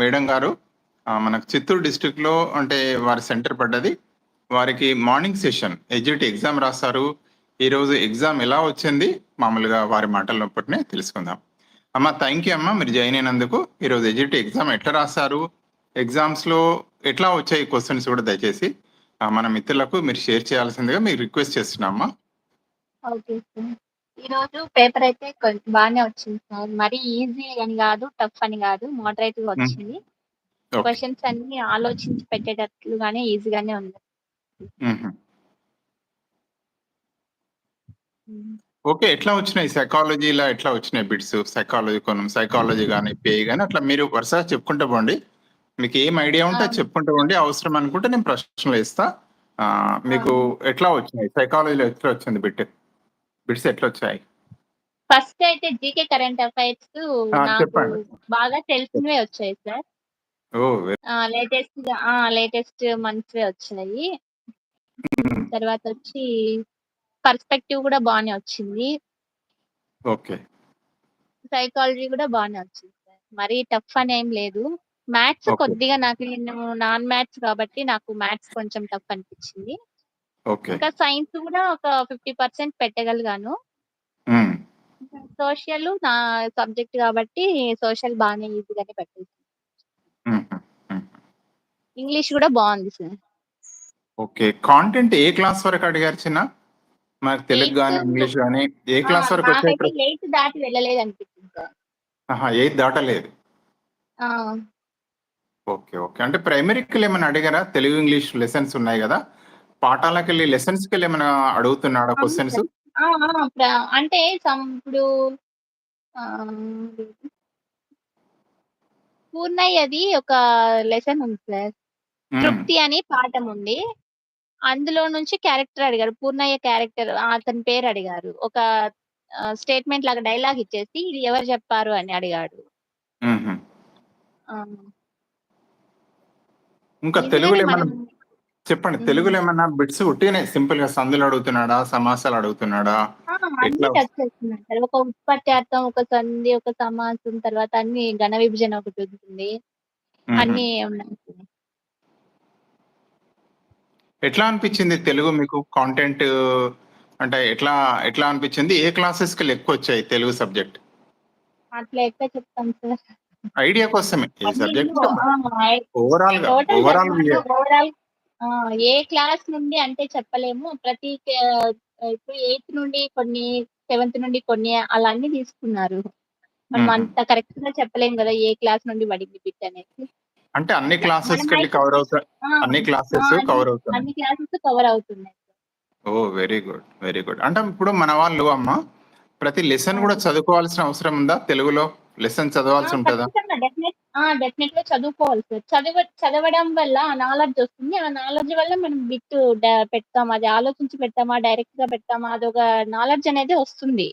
Madam గారు మనకు చిత్తూరు డిస్ట్రిక్ట్లో అంటే వారి సెంటర్ పడ్డది. వారికి మార్నింగ్ సెషన్ ఎగ్జిట్ ఎగ్జామ్ రాస్తారు ఈ రోజు ఎగ్జామ్ ఎలా వచ్చింది? మామూలుగా వారి మాటల్లో పట్టినే తెలుసుకుందాం. అమ్మ థ్యాంక్ యూ అమ్మ మీరు జాయిన్ అయినందుకు. ఈరోజు ఎగ్జిట్ ఎగ్జామ్ ఎట్లా రాస్తారు ఎగ్జామ్స్లో ఎట్లా వచ్చాయి క్వశ్చన్స్ కూడా దయచేసి మన మిత్రులకు మీరు షేర్ చేయాల్సిందిగా మీరు రిక్వెస్ట్ చేస్తున్నామ్మా ఓకే సార్ ఈరోజు పేపర్ అయితే కొంచెం బాగానే వచ్చింది సార్. మరీ ఈజీ అని కాదు టఫ్ అని కాదు మోడరేట్గా వచ్చింది. క్వశ్చన్స్ అన్ని ఆలోచించి పెట్టేటట్లుగానే ఈజీగానే ఉంది. మ్మ్. ఓకే ఎట్లా వచ్చినాయి సైకాలజీలో ఎట్లా వచ్చినాయి బిట్స్? సైకాలజీ కొనం సైకాలజీ కానీ పే కానీ అట్లా మీరు వరుసగా చెప్పుకుంటూ పోండి. మీకు ఏం ఐడియా ఉంటే ఆ. చెప్పుకుంటూ పోండి. అవసరం అనుకుంటే నేను ప్రశ్నలు ఇస్తా ఆ, మీకు ఎట్లా వచ్చినాయి? సైకాలజీలో ఎట్లా వచ్చింది బిట్? బిట్స్ ఎట్లా వచ్చాయి ఫస్ట్ అయితే జీకే కరెంట్ అఫైర్స్ నాకు. బాగా తెలిసినవే వచ్చాయి సార్. లేటెస్ట్ లేటెస్ట్ మంత్స్ వచ్చాయి తర్వాత వచ్చి పర్స్పెక్టివ్ కూడా బాగానే వచ్చింది. ఓకే. సైకాలజీ కూడా బాగానే వచ్చింది సార్. మరీ టఫ్ అని ఏం లేదు. మ్యాథ్స్. కొద్దిగా నాకు నేను నాన్ మ్యాథ్స్ కాబట్టి నాకు మ్యాథ్స్ కొంచెం టఫ్ అనిపించింది. ఓకే. ఇంకా సైన్స్ కూడా ఒక ఫిఫ్టీ పర్సెంట్ పెట్టగలిగాను. సోషల్ నా సబ్జెక్ట్ కాబట్టి సోషల్ బాగానే ఈజీగానే పెట్టేసి. ఇంగ్లీష్ కూడా బాగుంది సార్. ఓకే. కాంటెంట్ ఏ క్లాస్ వరకు అడిగారు చిన్న? మనకు తెలుగు కానీ ఇంగ్లీష్ కానీ ఏ క్లాస్ వరకు ఎయిత్ దాటి వెళ్ళలేదు అనిపించింది సార్. ఎయిత్ దాటలేదు. ఆ, ఓకే ఓకే. అంటే ప్రైమరీకి ఏమైనా అడిగారా? తెలుగు ఇంగ్లీష్ లెసన్స్ ఉన్నాయి కదా. పాఠాలకు వెళ్ళి లెసన్స్కి ఏమైనా అడుగుతున్నాడా క్వశ్చన్స్? అంటే ఇప్పుడు పూర్ణయ్యది ఒక లెసన్ ఉంది సార్. తృప్తి అని పాఠం ఉంది. అందులో నుంచి క్యారెక్టర్ అడిగారు. పూర్ణయ్య క్యారెక్టర్ అతని పేరు అడిగారు. ఒక స్టేట్మెంట్ లాగా డైలాగ్ ఇచ్చేసి ఇది ఎవరు చెప్పారు? అని అడిగాడు. ఇంకా తెలుగులో చెప్పండి. తెలుగులో ఏమైనా బిట్స్ ఉట్టిగానే సింపుల్గా సందులు అడుగుతున్నాడా సమాసాలు అడుగుతున్నాడా అన్ని? టచ్ చేస్తున్నారు సార్ ఒక ఒక సంధి ఒక సమాసం తర్వాత అన్ని ఘన విభజన ఒకటి ఉంటుంది మ్మ్. అన్ని ఉన్నాయి. ఎట్లా అనిపించింది తెలుగు మీకు కాంటెంట్ అంటే ఎట్లా ఎట్లా అనిపించింది ఏ క్లాసెస్కి ఎక్కువ వచ్చాయి తెలుగు సబ్జెక్ట్ అట్లా ఎట్లా చెప్తాం సార్ ఐడియా కోసమే ఏ సబ్జెక్ట్ ఓవరాల్గా టోటల్ ఓవరాల్ ఓవరాల్ ఏ క్లాస్ నుండి అంటే చెప్పలేము. ప్రతి ఇప్పుడు ఎయిత్ నుండి కొన్ని సెవెంత్ నుండి కొన్ని అలా అన్ని తీసుకున్నారు. మనం. అంత కరెక్ట్గా చెప్పలేము కదా ఏ క్లాస్ నుండి పడింది బిట్ అనేది. అంటే అన్ని క్లాసెస్ కవర్ అవుతాయి అన్ని క్లాసెస్ కవర్ అవుతాయి. అన్ని క్లాసెస్ కవర్ అవుతున్నాయి. Oh very good very good. అంటే ఇప్పుడు మన వాళ్ళు అమ్మ ప్రతి లెసన్ కూడా చదువుకోవాల్సిన అవసరం ఉందా తెలుగులో? లెసన్ చదవాల్సి ఉంటుందా? డెఫినెట్గా చదువుకోవాలి సార్. చదవ చదవడం వల్ల నాలెడ్జ్ వస్తుంది. ఆ నాలెడ్జ్ వల్ల మనం బిట్ పెడతాం అది ఆలోచించి పెడతామా డైరెక్ట్గా పెడతామా అదొక నాలెడ్జ్ అనేది వస్తుంది.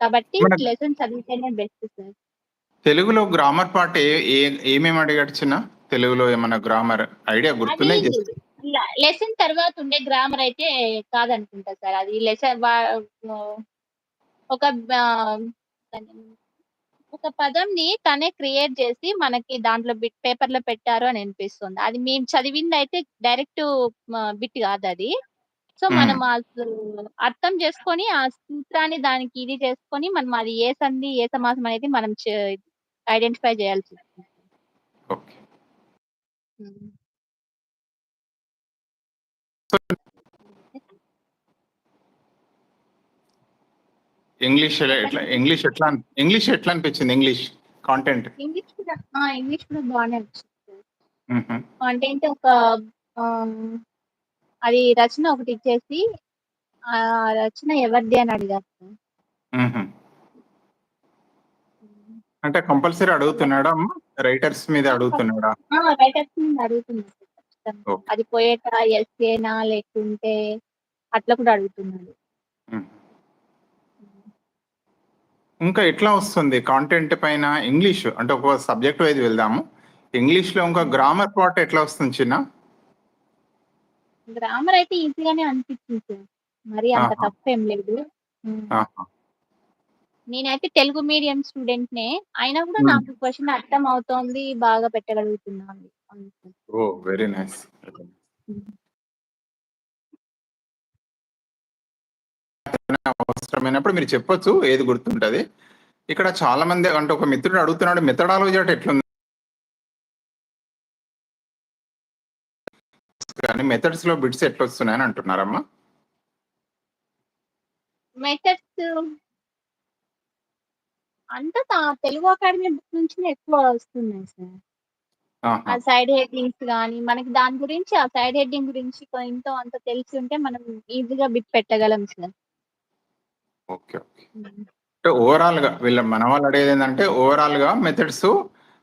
కాబట్టి లెసన్ చదివితేనే బెస్ట్ సార్. తెలుగులో గ్రామర్ పార్ట్ ఏ ఏమేమి అడిగాడు చిన్న? తెలుగులో ఏమన్నా గ్రామర్ ఐడియా గుర్తున్నాయి? లెసన్ తర్వాత ఉండే గ్రామర్ అయితే కాదనుకుంటా సార్. అది లెసన్ ఒక ఆ, ఒక పదంని తనే క్రియేట్ చేసి మనకి దాంట్లో బిట్ పేపర్లో పెట్టారు అని అనిపిస్తుంది. అది మేము చదివింది అయితే డైరెక్ట్ బిట్ కాదు అది. సో. మనం అర్థం చేసుకొని ఆ సూత్రాన్ని దానికి ఇది చేసుకొని మనం అది ఏ సంధి ఏ సమాసం అనేది మనం ఐడెంటిఫై చేయాల్సి ఉంటుంది ఓకే Hmm. ఇంగ్లీష్ ఎట్లా ఇంగ్లీష్ ఎట్లా ఇంగ్లీష్ ఎట్లా అనిపించింది? ఇంగ్లీష్ కాంటెంట్ ఇంగ్లీష్ కూడా ఇంగ్లీష్ కూడా బాగానే వచ్చింది అంటే ఏంటి ఒక అది రచన ఒకటి ఇచ్చేసి ఆ రచన ఎవరిది అని అడిగారు. అంటే కంపల్సరీ అడుగుతున్నాడా రైటర్స్ మీద అడుగుతున్నాడా? రైటర్స్ ఖచ్చితంగా. ఓకే. అది పోయేట ఎస్ఏనా లేకుంటే అట్లా కూడా అడుగుతున్నాడు. ఇంకా ఎట్లా వస్తుంది కాంటెంట్ పైన ఇంగ్లీష్ అంటే ఒక సబ్జెక్ట్ వైజ్ వెళ్దాము ఇంగ్లీష్లో ఇంకా గ్రామర్ పార్ట్ ఎట్లా వస్తుంది చిన్న గ్రామర్ అయితే ఈజీగానే అనిపించింది సార్ మరి అంత. టఫ్ ఏం లేదు. నేనైతే తెలుగు మీడియం స్టూడెంట్‌నే. అయినా కూడా. నాకు క్వెషన్ అర్థం అవుతోంది. బాగా పెట్టగలుగుతున్నాను. ఓహ్! Very nice. అవసరమైనప్పుడు మీరు చెప్పొచ్చు. ఏది గుర్తుంటది. ఇక్కడ చాలా మంది అంటే ఒక మిత్రుడు అడుగుతున్నాడు మెథడాలజీ అట ఎట్లుంది? కానీ మెథడ్స్‌లో బిట్స్ ఎట్లొస్తున్నాయని అంటున్నారమ్మా? మెథడ్స్ అంతా తెలుగు అకాడమీ బుక్ నుంచినే ఎక్కువ వస్తున్నాయి సార్. ఆ! సైడ్ హెడ్డింగ్స్ గాని, మనకి దాని గురించి ఆ సైడ్ హెడ్డింగ్ గురించి ఎంతో అంత తెలిసి ఉంటే మనం ఈజీగా బిట్ పెట్టగలం సార్. ఓకే. ఓకే. అంటే ఓవరాల్‌గా వీళ్ళ మన వాళ్ళు అడిగేదేంటంటే ఓవరాల్‌గా మెథడ్స్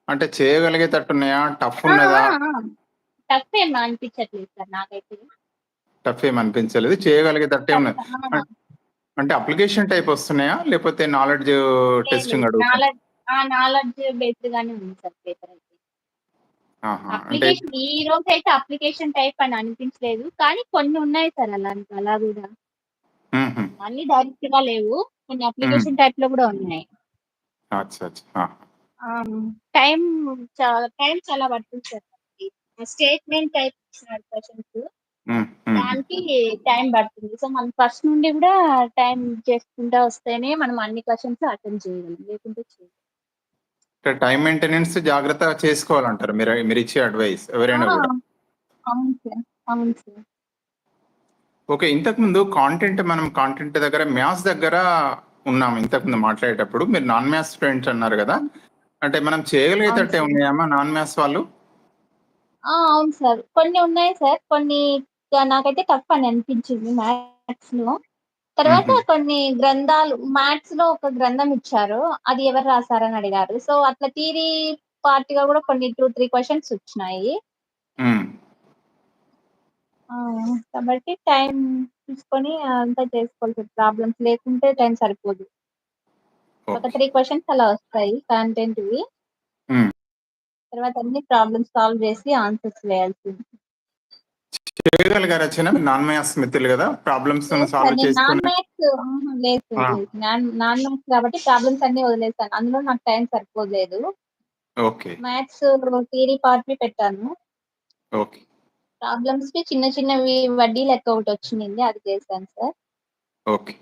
అంటే చేయగలిగేటట్టున్నాయా? టఫ్ ఆ! ఉన్నదా? టఫ్ ఏం అనిపించట్లేదు సార్ నాకైతే. టఫ్ ఏమి అనిపించలేదు. చేయగలిగేటట్టే టఫ్ ఉన్నది. అంటే అప్లికేషన్ టైప్ వస్తున్నాయా? లేకపోతే నాలెడ్జ్. టెస్టింగ్ లేదు. అడుగుతా నాలెడ్జ్ బేస్డ్ గానే ఉంది సార్ పేపర్ అయితే. అప్లికేషన్ ఈ రోజైతే అప్లికేషన్ టైప్ అని అనిపించలేదు. కానీ కొన్ని ఉన్నాయి సార్ అలా అలా గూడా. అన్నీ డైరెక్ట్‌గా లేవు. కొన్ని. అప్లికేషన్ టైప్‌లో గూడా ఉన్నాయి. అచ్చా! అచ్చా! ఆ! ఆ! టైమ్ చాలా పడుతుంది సార్. స్టేట్మెంట్ టైప్ ఇచ్చినారు. హుహు. దానికి టైమ్ పడుతుంది. సో, మనం ఫస్ట్ నుండి గూడా టైమ్ చేసుకుంటా వస్తేనే మనం అన్ని క్వెషన్స్ అటెంప్ట్ చేయగలం. లేకుంటే చేయలేం. అంటే టైమ్ మెయింటెనెన్స్ జాగ్రత్తగా చేసుకోవాలంటారు. మీరు మీరిచ్చే అడ్వైస్ ఆ! ఎవరైనా. అవును సార్. అవును సార్. ఓకే. ఇంతకుముందు కాంటెంట్ మనం కాంటెంట్ దగ్గర మ్యాథ్స్ దగ్గర ఉన్నాము. ఇంతకుముందు మాట్లాడేటప్పుడు మీరు నాన్ మ్యాథ్స్ స్టూడెంట్స్ అన్నారు గదా! అంటే మనం చేయగలిగేటట్టే. ఉన్నాయమ్మా నాన్ మ్యాథ్స్ వాళ్ళు? ఆ! అవును సార్. కొన్ని ఉన్నాయి సార్. కొన్ని నాకైతే టఫ్ అని అనిపించింది మ్యాథ్స్‌లో. తర్వాత హుహు. కొన్ని గ్రంథాలు మ్యాథ్స్‌లో ఒక గ్రంథం ఇచ్చారు. అది ఎవరు రాసారని అడిగారు. సో, అట్లా థియరీ పార్ట్‌గా గూడా కొన్ని 2, 3 క్వెషన్స్ వచ్చినాయి. కాబట్టి టైమ్ తీసుకొని అంతా చేసుకోవాల్సి ప్రాబ్లమ్స్ లేకుంటే టైం సరిపోదు. ఒక ఓకే. 3 క్వెషన్స్ అలా వస్తాయి కంటెంట్‌వి. హ్మ్. తర్వాత అన్ని ప్రాబ్లమ్స్ సాల్వ్ చేసి ఆన్సర్స్ వేయాల్సింది. చేయగలిగారా చిన్న నాన్ మ్యాథ్స్ మిత్రులు గదా! ప్రాబ్లమ్స్‌ని. సాల్వ్ నేను నాన్ చేసుకొని మ్యాథ్స్ ఆహా! లేదు ఆ! సార్. లేదు. నాన్ నాన్ మ్యాథ్స్ కాబట్టి ప్రాబ్లమ్స్ అన్నీ వదిలేసాను. అందులో నాకు టైం సరిపోలేదు. ఓకే. మ్యాథ్స్ థియరీ పార్ట్‌వి పెట్టాను. ఓకే. ప్రాబ్లమ్స్‌వి చిన్న చిన్నవి వడ్డీ లెక్క ఒకటొచ్చినింది. అది చేశాను సార్. ఓకే.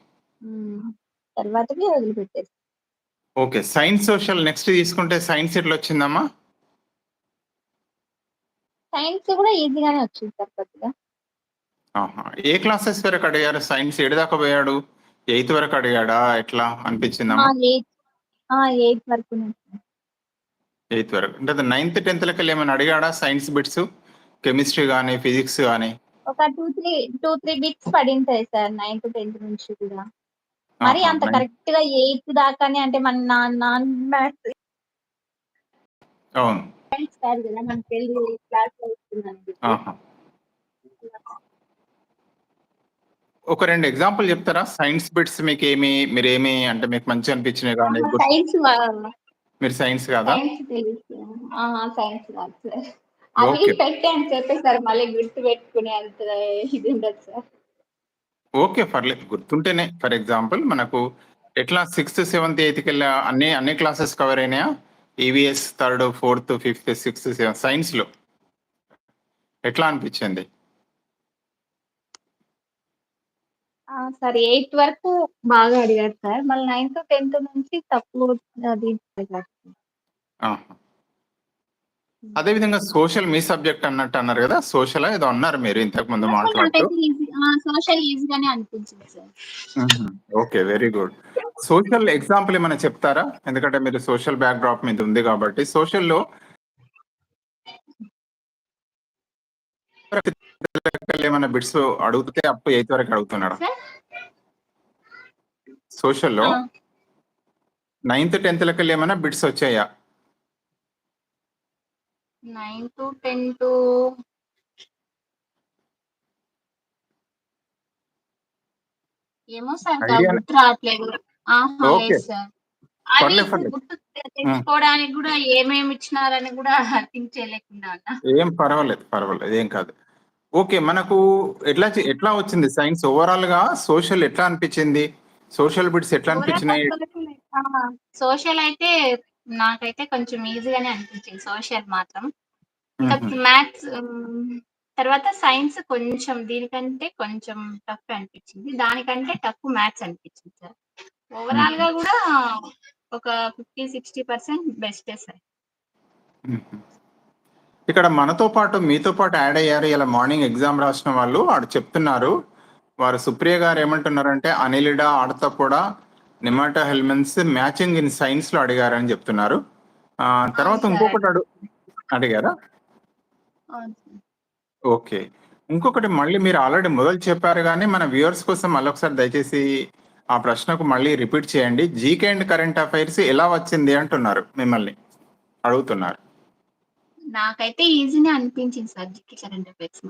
హ్మ్. తర్వాతవి వదిలిపెట్టేసా. ఓకే. సైన్స్, సోషల్ నెక్స్ట్ తీసుకుంటే సైన్స్ ఎట్లొచ్చిందమ్మా? సైన్స్ కూడా ఈజీగానే వచ్చింది సార్ కొద్దిగా. ఏ క్లాసెస్ వరకు అడిగారు? సైన్స్ ఏడు దాకా పోయాడు? ఎయిత్ వరకు అడిగాడా? ఎట్లా! అనిపించిందమ్మా? ఎయిత్ ఆ! ఎయిత్ వరకు. అంటే నైన్త్, 10థ్‌లకెళ్ళి ఏమైనా అడిగాడా సైన్స్ బిట్స్? కెమిస్ట్రీ గాని, ఫిజిక్స్ గాని? ఒక 2, 3 2, 3 బిట్స్ పడింటాయి సార్ నైన్త్, 10థ్ నుంచి కూడా. మరి! అంత నైన్ కరెక్ట్‌గా ఎయిత్ దాకానే అంటే మన నాన్ నాన్ మ్యాథ్స్ అవును. కాదు! ఒక 2 ఎగ్జాంపుల్ చెప్తారా? సైన్స్ బిట్స్ మీకేమి మీరేమి అంటే మీకు మంచిగా అనిపించినయి గాని ఆహా! గుర్ సైన్స్ మీరు సైన్స్ కాదా? సైన్స్ కాదు సార్. అవి చెప్పేసారు. మళ్ళీ గుర్తుపెట్టుకునే అంత ఇది ఉండదు సార్. ఓకే. పర్లేదు. గుర్తుంటేనే ఫర్ ఎగ్జాంపుల్ మనకు ఎట్లా సిక్స్త్, సెవెంత్, ఎయిత్‌కెళ్ళా అన్ని అన్ని క్లాసెస్ కవర్ అయినాయా? EVS third, fourth, fifth, sixth, seventh సైన్స్‌లో. ఎట్లా అనిపించింది? సరే. 8 వరకు బాగా అడిగారు సార్. మళ్ళీ 9, 10 నుంచి తక్కువ అది. అదే విధంగా సోషల్ మీ సబ్జెక్ట్ అన్నట్టు అన్నారు గదా! సోషలా ఏదో అన్నారు మీరు ఇంతకు ముందు మాట్లాడుతూ. సోషల్ ఈజీగానే అనిపించింది sir. Okay. Very good. Social example ఏమైనా చెప్తారా? ఎందుకంటే మీరు సోషల్ బ్యాక్‌డ్రాప్ మీద ఉంది కాబట్టి సోషల్‌లో ఏమైనా బిట్స్ అడుగుతే అప్ టు ఎయిత్ వరకు అడుగుతున్నాడా? సోషల్‌లో! నైన్త్, 10థ్‌లకెళ్ళి ఏమైనా బిట్స్ వచ్చాయా? 9, 10 ఏమో సార్గా ఐడియా గుర్తు రావట్లేదు. ఆహా! ఓకే. లేదు సార్. పర్లేదు. గుర్తు. తెచ్చుకోవడానికి గూడా ఏమేమి ఇచ్చినారని గూడా థింక్ చేయలేకుండా. ఏం పర్వాలేదు. పర్వాలేదు. ఏం కాదు. ఓకే. మనకు ఎట్లా ఎట్లా వచ్చింది సైన్స్ ఓవరాల్‌గా సోషల్ ఎట్లా అనిపించింది? సోషల్ బిట్స్ ఎట్లా అనిపించినాయి? సోషల్ అయితే నాకైతే కొంచెం ఈజీగానే అనిపించింది సోషల్ మాత్రం. ఇంకా. మ్యాథ్స్ తర్వాత సైన్స్ కొంచెం దీనికంటే కొంచెం టఫ్ అనిపించింది. దానికంటే టఫ్ మ్యాథ్స్ అనిపించింది సార్. హుహు. ఓవరాల్‌గా గూడా ఒక 50, 60% బెస్టే సార్. ఇక్కడ మనతో పాటు మీతో పాటు యాడ్ అయ్యారు. ఇలా మార్నింగ్ ఎగ్జామ్ రాసిన వాళ్ళు ఆడు చెప్తున్నారు. వారు సుప్రియ గారు ఏమంటున్నారంటే, "అనిలిడా, ఆడతప్పుడా, నిమాటా హెల్మెంట్స్ మ్యాచింగ్ ఇన్ సైన్స్‌లో అడిగారని" చెప్తున్నారు. తర్వాత సార్. ఇంకొకటి అడు అడిగారు. ఓకే. ఇంకొకటి మళ్ళీ మీరు ఆల్రెడీ మొదలు చెప్పారు గానీ, మన వ్యూవర్స్ కోసం మళ్ళొకసారి దయచేసి ఆ ప్రశ్నకు మళ్ళీ రిపీట్ చేయండి. జీకే అండ్ కరెంట్ అఫైర్స్ ఎలా వచ్చింది అంటున్నారు మిమ్మల్ని. అడుగుతున్నారు. నాకైతే ఈజీనే అనిపించింది సార్ జీకే కరెంట్ అఫైర్స్.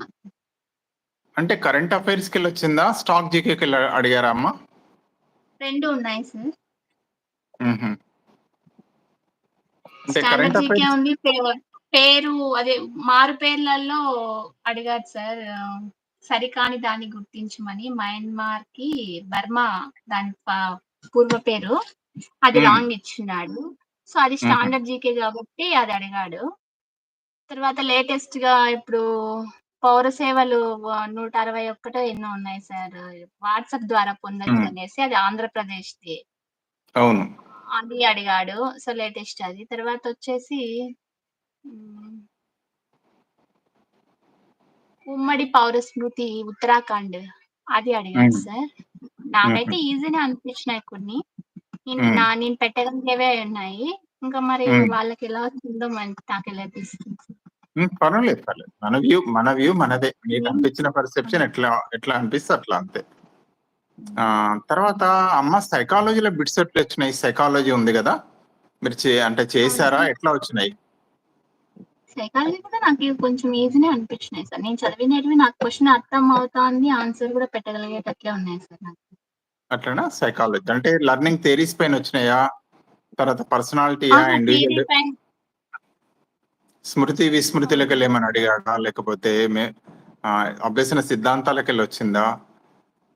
అంటే కరెంట్ అఫైర్స్‌కెళ్ళొచ్చిందా? స్టాక్ జీకేకెళ్ళి అడిగారా అమ్మా? 2 ఉన్నాయి సార్. స్టాండర్డ్ జీకే ఉంది. పేరు అదే మారు పేర్లలో అడిగారు సార్. సరికాని దాన్ని గుర్తించమని మయన్మార్‌కి బర్మా దాని పూర్వ పేరు. అది. రాంగ్ ఇచ్చినాడు. సో, అది. స్టాండర్డ్ జీకే కాబట్టి అది అడిగాడు. తర్వాత లేటెస్ట్‌గా ఇప్పుడు పౌర సేవలు వ 161 ఎన్నో ఉన్నాయి సార్. వాట్సాప్ ద్వారా పొందొచ్చు. అనేసి అది ఆంధ్రప్రదేశ్‌ది. అవును. అది అడిగాడు. సో, లేటెస్ట్ అది. తర్వాతొచ్చేసి హ్మ్. ఉమ్మడి పౌర స్మృతి ఉత్తరాఖండ్ అది అడిగాడు. సార్. నాకైతే ఈజీనే అనిపించినాయి కొన్ని. నా నేను పెట్టగలిగేవే ఉన్నాయి. ఇంకా మరి హ్మ్. వాళ్ళకెలా వచ్చిందో మరి నాకెలా తెలుస్తుంది. పర్వాలేదు. పర్లేదు. మన వ్యూ మన వ్యూ మనదే. మీకు హ్మ్. అనిపించిన పర్సెప్షన్ ఎట్లా ఎట్లా అనిపిస్తే అట్లా అంతే. తర్వాత అమ్మ సైకాలజీలో బిట్స్ ఎట్లొచ్చినాయి? సైకాలజీ ఉంది గదా! మీరు అంటే? సార్. ఎట్లా వచ్చినాయి? సైకాలజీ కూడా నాకు కొంచెం ఈజీనే అనిపించినాయి సార్. నేను చదివినటివి నాకు క్వెషన్ అర్థం అవుతాంది. ఆన్సర్ కూడా పెట్టగలిగేటట్లే ఉన్నాయి సార్ నాకు. అట్లనా? సైకాలజీ. అంటే లెర్నింగ్ థియరీస్ పైనొచ్చినాయా? తర్వాత పర్సనాలిటీయా? ఆహా! థియరీ ఇండివిడ్యువల్ పైన స్మృతి సార్. ఏమన్నా అడిగాడా? లేకపోతే మే అభ్యసన సిద్ధాంతాలకెళ్ళొచ్చిందా?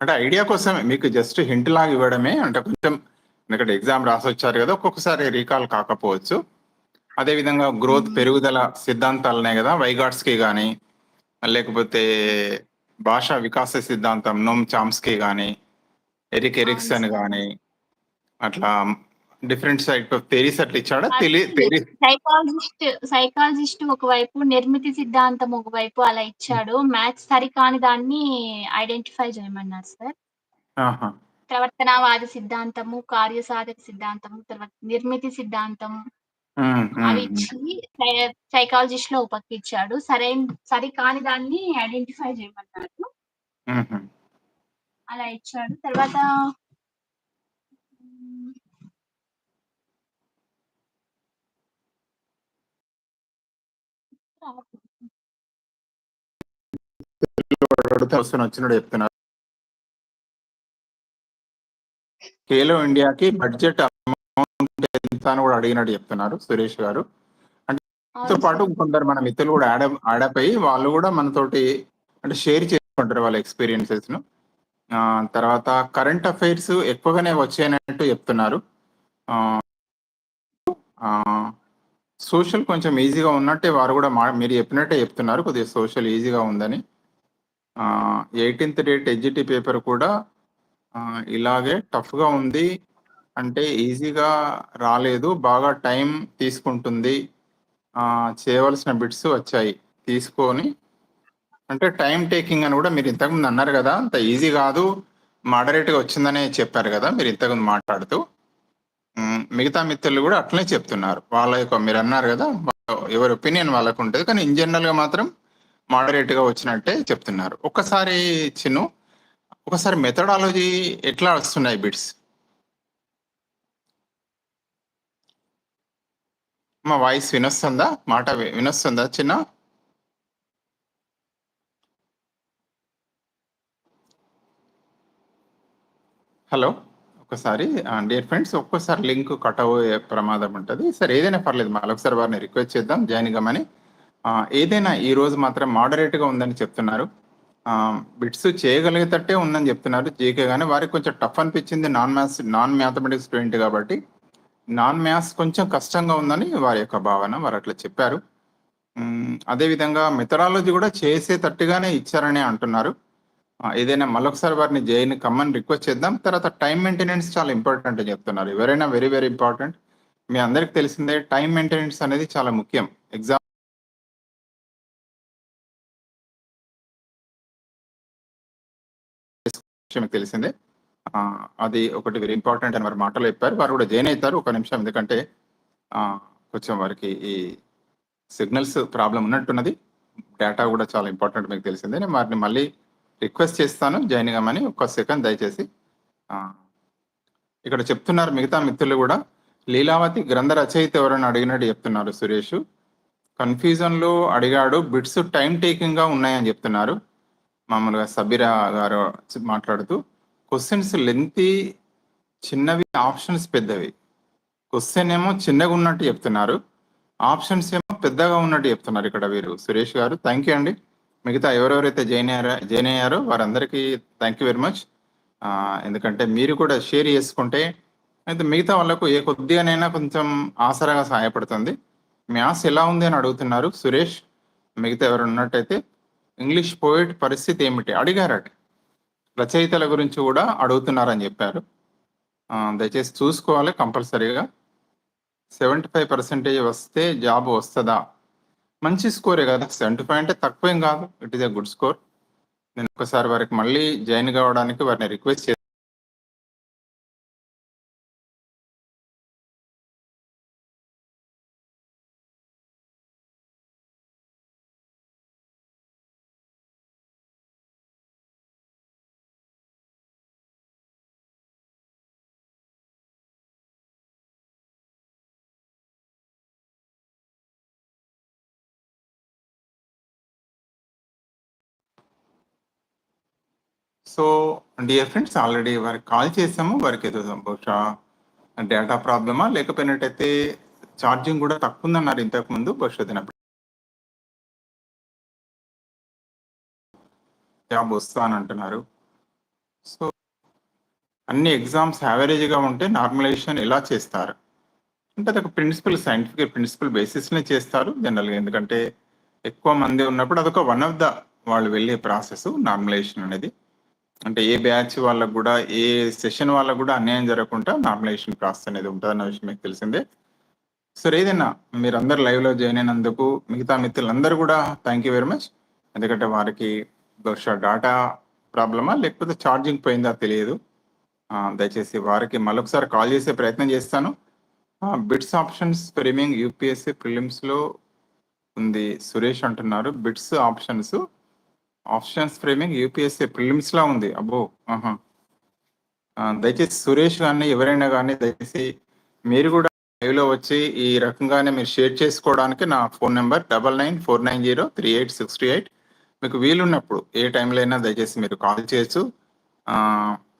అంటే ఐడియా కోసమే మీకు జస్ట్ హింట్ లాగా ఇవ్వడమే. అంటే కొంచెం ఎందుకంటే ఎగ్జామ్ రాసొచ్చారు గదా! ఒక్కొక్కసారి రీకాల్ కాకపోవచ్చు. అదే విధంగా గ్రోత్. పెరుగుదల సిద్ధాంతాలున్నాయి గదా! వైగాట్స్‌కి గాని, లేకపోతే భాషా వికాస సిద్ధాంతం నోమ్ చామ్స్కీ గాని, ఎరిక్ ఎరిక్సన్. గాని, అట్లా డిఫరెంట్ టైప్ ఆఫ్ థియరీస్ అట్లా ఇచ్చాడా? సైకాలజిస్ట్, సైకాలజిస్ట్ ఒకవైపు, నిర్మితి సిద్ధాంతం ఒకవైపు అలా ఇచ్చాడు. మ్యాథ్స్ సరికాని దాన్ని ఐడెంటిఫై చేయమన్నారు సార్. ప్రవర్తనవాద సిద్ధాంతము, కార్యసాధక సిద్ధాంతము, తర్వాత నిర్మితి సిద్ధాంతం. అవి. ఇచ్చి సై సైకాలజిస్ట్‌లో ఒక పక్క ఇచ్చాడు. సరైన సరికాని దాన్ని ఐడెంటిఫై చేయమన్నాడు. హుహు. అలా ఇచ్చాడు. తర్వాత వస్తున్న వచ్చినట్టు చెప్తున్నారు. ఖేలో ఇండియాకి బడ్జెట్ అమౌంట్ ఎంత అని గూడా అడిగినట్టు చెప్తున్నారు సురేష్ గారు. అంటే పాటు. కొందరు మన మిత్రులు గూడా యాడప్ యాడప్ అయ్యి వాళ్ళు గూడా మనతోటి అంటే షేర్ చేసుకుంటారు వాళ్ళ ఎక్స్‌పీరియన్సెస్‌ను. ఆహ్, తర్వాత కరెంట్ అఫైర్స్ ఎక్కువగానే వచ్చాయన్నట్టు చెప్తున్నారు. సోషల్ కొంచెం ఈజీగా ఉన్నట్టే వారు మా మీరు చెప్పినట్టే చెప్తున్నారు. కొద్దిగా సోషల్ ఈజీగా ఉందని. ఎయిటీన్త్ డేట్ ఎస్‌జిటి పేపర్ కూడా ఇలాగే టఫ్‌గా ఉంది. అంటే ఈజీగా రాలేదు. బాగా టైం తీసుకుంటుంది. చేయవలసిన బిట్స్ వచ్చాయి. తీసుకొని అంటే టైం టేకింగ్ అని కూడా మీరు ఇంతకుముందు అన్నారు కదా అంత ఈజీ కాదు మోడరేట్‌గా వచ్చిందనే చెప్పారు కదా మీరు ఇంతకుముందు మాట్లాడుతూ. మిగతా మిత్రులు కూడా అట్లనే చెప్తున్నారు. వాళ్ళ యొక్క మీరు అన్నారు కదా ఎవరి ఒపీనియన్ వాళ్ళకుంటది. కానీ ఇన్ జనరల్‌గా మాత్రం మోడరేట్‌గా వచ్చినట్టే చెప్తున్నారు. ఒక్కసారి చిన్ను, ఒకసారి మెథడాలజీ ఎట్లా వస్తున్నాయి బిట్స్? మా వాయిస్ వినొస్తుందా? మాట వినొస్తుందా చిన్నా? హలో! ఒక్కసారి డియర్ ఫ్రెండ్స్ ఒక్కోసారి లింక్ కట్ అవ్వే ప్రమాదం ఉంటుంది సరే ఏదైనా పర్లేదు మళ్ళొకసారి వారిని రిక్వెస్ట్ చేద్దాం జాయిన్ కమ్మని. ఏదైనా ఏదైనా ఈరోజు మాత్రం మోడరేట్‌గా ఉందని చెప్తున్నారు. బిట్స్ చేయగలిగేటట్టే ఉందని చెప్తున్నారు. జీకే కానీ వారికి కొంచెం టఫ్ అనిపించింది. Non maths non mathematics student కాబట్టి నాన్ మ్యాథ్స్ కొంచెం కష్టంగా ఉందని వారి యొక్క భావన వారు అట్లా చెప్పారు. అదేవిధంగా మెథడాలజీ కూడా చేసేటట్టుగానే ఇచ్చారని అంటున్నారు. ఏదైనా మళ్ళొకసారి వారిని జైన్ కమ్మని రిక్వెస్ట్ చేద్దాం. తర్వాత టైం మెయింటెనెన్స్ చాలా ఇంపార్టెంట్ అని చెప్తున్నారు. ఎవరైనా వెరీ వెరీ ఇంపార్టెంట్ మీ అందరికి తెలిసిందే టైం మెయింటెనెన్స్ అనేది చాలా ముఖ్యం. ఎగ్జామ్ విషయం మీకు తెలిసిందే. అది ఒకటి వెరీ ఇంపార్టెంట్ అని వారి మాటలు చెప్పారు. వారు కూడా జాయిన్ అవుతారు. ఒక నిమిషం ఎందుకంటే కొంచెం వారికి ఈ సిగ్నల్స్ ప్రాబ్లం ఉన్నట్టున్నది. డేటా కూడా చాలా ఇంపార్టెంట్ మీకు తెలిసిందే. నేను వారిని మళ్ళీ రిక్వెస్ట్ చేస్తాను. జాయిన్ కమ్మని ఒక సెకండ్ దయచేసి ఇక్కడ చెప్తున్నారు మిగతా మిత్రులు కూడా. లీలావతి గ్రంథ రచయిత ఎవరైనా అడిగినట్టు చెప్తున్నారు సురేష్. కన్ఫ్యూజన్లో అడిగాడు. బిట్స్ టైం టేకింగ్గా ఉన్నాయని చెప్తున్నారు. మామూలుగా సబీరా గారు మాట్లాడుతూ క్వశ్చన్స్ లెంతీ చిన్నవి ఆప్షన్స్ పెద్దవి. క్వశ్చన్ ఏమో చిన్నగా ఉన్నట్టు చెప్తున్నారు. ఆప్షన్స్ ఏమో పెద్దగా ఉన్నట్టు చెప్తున్నారు ఇక్కడ వీరు. సురేష్ గారు థ్యాంక్ యూ అండి. మిగతా ఎవరెవరైతే జాయిన్ అయ్యారో జాయిన్ అయ్యారో వారందరికీ థ్యాంక్ యూ వెరీ మచ్ ఎందుకంటే మీరు కూడా షేర్ చేసుకుంటే అయితే మిగతా వాళ్ళకు ఏ కొద్దిగానైనా కొంచెం ఆసరాగా సహాయపడుతుంది. మ్యాథ్స్ ఎలా ఉంది అని అడుగుతున్నారు సురేష్. మిగతా ఎవరు ఉన్నట్టయితే ఇంగ్లీష్ పోయిట్ పరిస్థితి ఏమిటి? అడిగారట. రచయితల గురించి కూడా అడుగుతున్నారని చెప్పారు. దయచేసి చూసుకోవాలి కంపల్సరీగా. సెవెంటీ ఫైవ్ పర్సెంటేజ్ వస్తే జాబ్ వస్తుందా? మంచి స్కోరే కదా. సెవెంటీ ఫైవ్ అంటే తక్కువేం కాదు. It is a good score. నేను ఒకసారి వారికి మళ్ళీ జాయిన్ కావడానికి వారిని request so dear friends already వారికి కాల్ చేసాము. వారికి ఏదో బహుశా డేటా ప్రాబ్లమా? లేకపోయినట్టయితే ఛార్జింగ్ కూడా తక్కువ ఉందన్నారు ఇంతకు ముందు. బహుశా తినప్పుడు జాబ్ వస్తానంటున్నారు. అంటున్నారు సో అన్ని ఎగ్జామ్స్ యావరేజ్గా ఉంటే నార్మలైజేషన్ ఎలా చేస్తారు? అంటే అదొక ప్రిన్సిపల్ సైంటిఫిక్ ప్రిన్సిపల్ బేసిస్నే చేస్తారు జనరల్గా ఎందుకంటే ఎక్కువ మంది ఉన్నప్పుడు అదొక వన్ ఆఫ్ ద వాళ్ళు వెళ్ళే ప్రాసెస్ నార్మలైజేషన్ అనేది. అంటే ఏ బ్యాచ్ వాళ్ళకు కూడా ఏ సెషన్ వాళ్ళకు కూడా అన్యాయం జరగకుండా నార్మలైజేషన్ ప్రాసెస్ అనేది ఉంటుంది అన్న విషయం మీకు తెలిసిందే. సరే ఏదైనా మీరందరూ లైవ్లో జాయిన్ అయినందుకు మిగతా మిత్రులందరూ కూడా థ్యాంక్ యూ వెరీ మచ్ ఎందుకంటే వారికి బహుశా డాటా ప్రాబ్లమా లేకపోతే ఛార్జింగ్ పోయిందా తెలియదు. దయచేసి వారికి మరొకసారి కాల్ చేసే ప్రయత్నం చేస్తాను. బిట్స్ ఆప్షన్స్ ప్రీమియం యూపీఎస్సీ ప్రిలిమ్స్లో ఉంది సురేష్ అంటున్నారు. Bits options options framing UPSC prelims లా ఉంది? అబ్బో ఆహా. దయచేసి సురేష్ కానీ ఎవరైనా కానీ దయచేసి మీరు కూడా లైవ్లో వచ్చి ఈ రకంగానే మీరు షేర్ చేసుకోవడానికి నా phone number double nine four nine zero three eight sixty eight. మీకు వీలున్నప్పుడు ఏ టైంలో అయినా దయచేసి మీరు కాల్ చేయొచ్చు.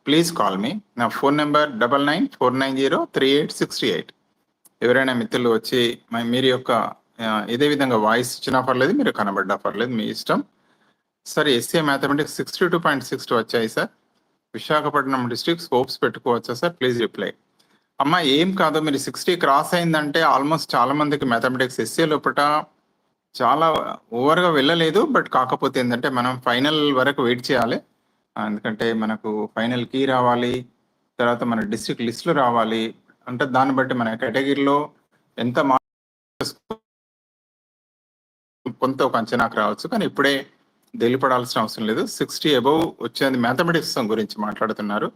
Please call me. నా phone number double nine four nine zero three eight sixty eight. ఎవరైనా మిత్రులు వచ్చి మీరు యొక్క ఇదే విధంగా వాయిస్ ఇచ్చినా పర్లేదు మీరు కనబడ్డా పర్లేదు మీ ఇష్టం. Sir SA mathematics sixty two point six వచ్చాయి సార్ విశాఖపట్నం డిస్ట్రిక్ట్ స్కోప్స్ పెట్టుకోవచ్చా సార్ ప్లీజ్ రిప్లై అమ్మ ఏం కాదు మీరు సిక్స్టీ క్రాస్ అయిందంటే ఆల్మోస్ట్ చాలా మందికి మ్యాథమెటిక్స్ ఎస్ఏ లోపల చాలా ఓవర్గా వెళ్ళలేదు బట్ కాకపోతే ఏంటంటే మనం ఫైనల్ వరకు వెయిట్ చేయాలి. ఎందుకంటే మనకు ఫైనల్ కీ రావాలి తర్వాత మన డిస్ట్రిక్ట్ లిస్టులు రావాలి. అంటే దాన్ని బట్టి మన కేటగిరీలో ఎంత మార్క్స్ కొంత ఒక అంచనాకు రావచ్చు. కానీ ఇప్పుడే తెలిపడాల్సిన అవసరం లేదు. సిక్స్టీ అబవ్ వచ్చేది. మ్యాథమెటిక్స్ గురించి మాట్లాడుతున్నారు.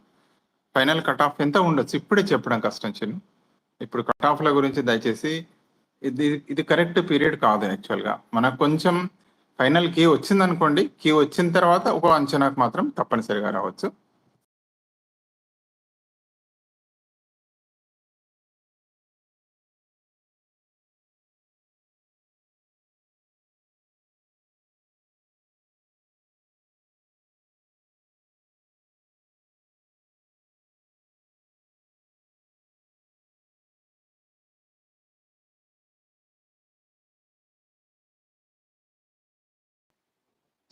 ఫైనల్ కట్ ఆఫ్ ఎంత ఉండొచ్చు? ఇప్పుడే చెప్పడం కష్టం చిన్ను. ఇప్పుడు కట్ ఆఫ్ల గురించి దయచేసి ఇది ఇది కరెక్ట్ పీరియడ్ కాదు యాక్చువల్గా. మనకు కొంచెం ఫైనల్ కీ వచ్చిందనుకోండి కీ వచ్చిన తర్వాత ఒక అంచనాకు మాత్రం తప్పనిసరిగా రావచ్చు.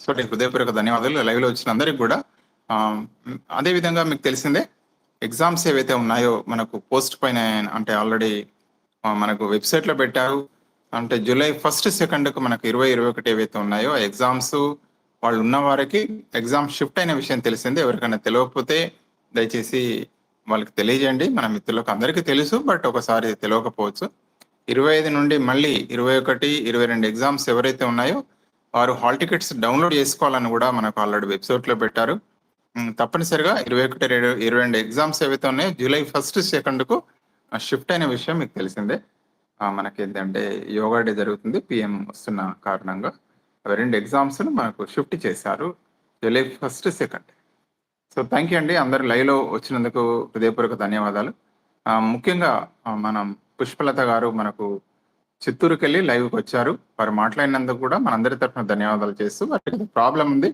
సో నేను హృదయపూర్వక ధన్యవాదాలు. లైవ్లో వచ్చిన అందరికి కూడా అదేవిధంగా అదే విధంగా మీకు తెలిసిందే ఎగ్జామ్స్ ఏవైతే ఉన్నాయో మనకు పోస్ట్ పైన అంటే ఆల్రెడీ మనకు వెబ్సైట్లో పెట్టారు. అంటే జూలై ఫస్ట్ సెకండ్కు మనకు ఇరవై ఇరవై ఒకటి ఏవైతే ఉన్నాయో ఎగ్జామ్స్ వాళ్ళు ఉన్న వారికి ఎగ్జామ్ షిఫ్ట్ అయిన విషయం తెలిసింది. ఎవరికైనా తెలియకపోతే దయచేసి వాళ్ళకి తెలియజేయండి. మన మిత్రులకు అందరికీ తెలుసు బట్ ఒకసారి తెలియకపోవచ్చు. ఇరవై ఐదు నుండి మళ్ళీ ఇరవై ఒకటి ఇరవై రెండు ఎగ్జామ్స్ ఎవరైతే ఉన్నాయో వారు హాల్ టికెట్స్ డౌన్లోడ్ చేసుకోవాలని కూడా మనకు ఆల్రెడీ వెబ్సైట్లో పెట్టారు. తప్పనిసరిగా ఇరవై ఒకటి ఇరవై రెండు ఎగ్జామ్స్ ఏవైతే ఉన్నాయో జూలై ఫస్ట్ సెకండ్కు షిఫ్ట్ అయిన విషయం మీకు తెలిసిందే. మనకి ఏంటంటే యోగా డే జరుగుతుంది పిఎం వస్తున్న కారణంగా. అవి రెండు ఎగ్జామ్స్ మనకు షిఫ్ట్ చేశారు July first second. So thank you అండి. అందరు లైవ్లో వచ్చినందుకు హృదయపూర్వక ధన్యవాదాలు. ముఖ్యంగా మనం పుష్పలత గారు మనకు చిత్తూరుకి వెళ్ళి లైవ్కి వచ్చారు. వారు మాట్లాడినందుకు కూడా మనందరి తరఫున ధన్యవాదాలు చేస్తూ వారికి ప్రాబ్లం ఉంది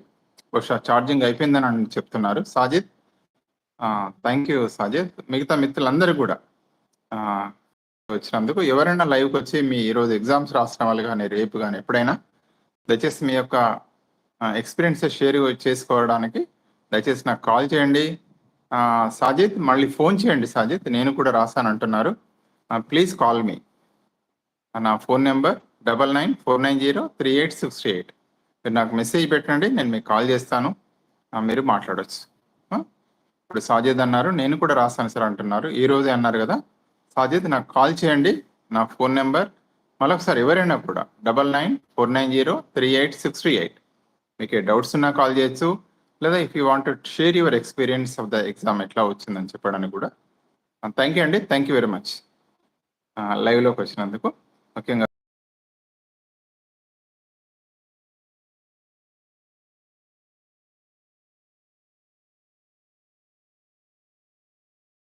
బహుశా ఛార్జింగ్ అయిపోయిందని చెప్తున్నారు. Sajid thank you Sajid. మిగతా మిత్రులందరూ కూడా వచ్చినందుకు ఎవరైనా లైవ్కి వచ్చి మీ ఈరోజు ఎగ్జామ్స్ రాసిన వాళ్ళు కానీ రేపు కానీ ఎప్పుడైనా దయచేసి మీ యొక్క ఎక్స్పీరియన్స్ షేర్ చేసుకోవడానికి దయచేసి నాకు కాల్ చేయండి. సాజిద్ మళ్ళీ ఫోన్ చేయండి సాజిద్. నేను కూడా రాశాను అంటున్నారు. ప్లీజ్ కాల్ మీ నా phone number double nine four nine zero three eight six eight. మీరు నాకు మెసేజ్ పెట్టండి నేను మీకు కాల్ చేస్తాను. మీరు మాట్లాడవచ్చు ఇప్పుడు సాజిద్ అన్నారు నేను కూడా రాస్తాను సార్ అంటున్నారు. ఈ రోజే అన్నారు కదా. సాజిద్ నాకు కాల్ చేయండి. నా ఫోన్ నెంబర్ మరొకసారి ఎవరైనా కూడా double nine four nine zero three eight six three eight. మీకు ఏ డౌట్స్ ఉన్నా కాల్ చేయొచ్చు. లేదా if you want share your experience of the exam ఎట్లా వచ్చిందని చెప్పడానికి కూడా. థ్యాంక్ యూ అండి. Thank you very much. లైవ్లోకి వచ్చినందుకు. ముఖ్యంగా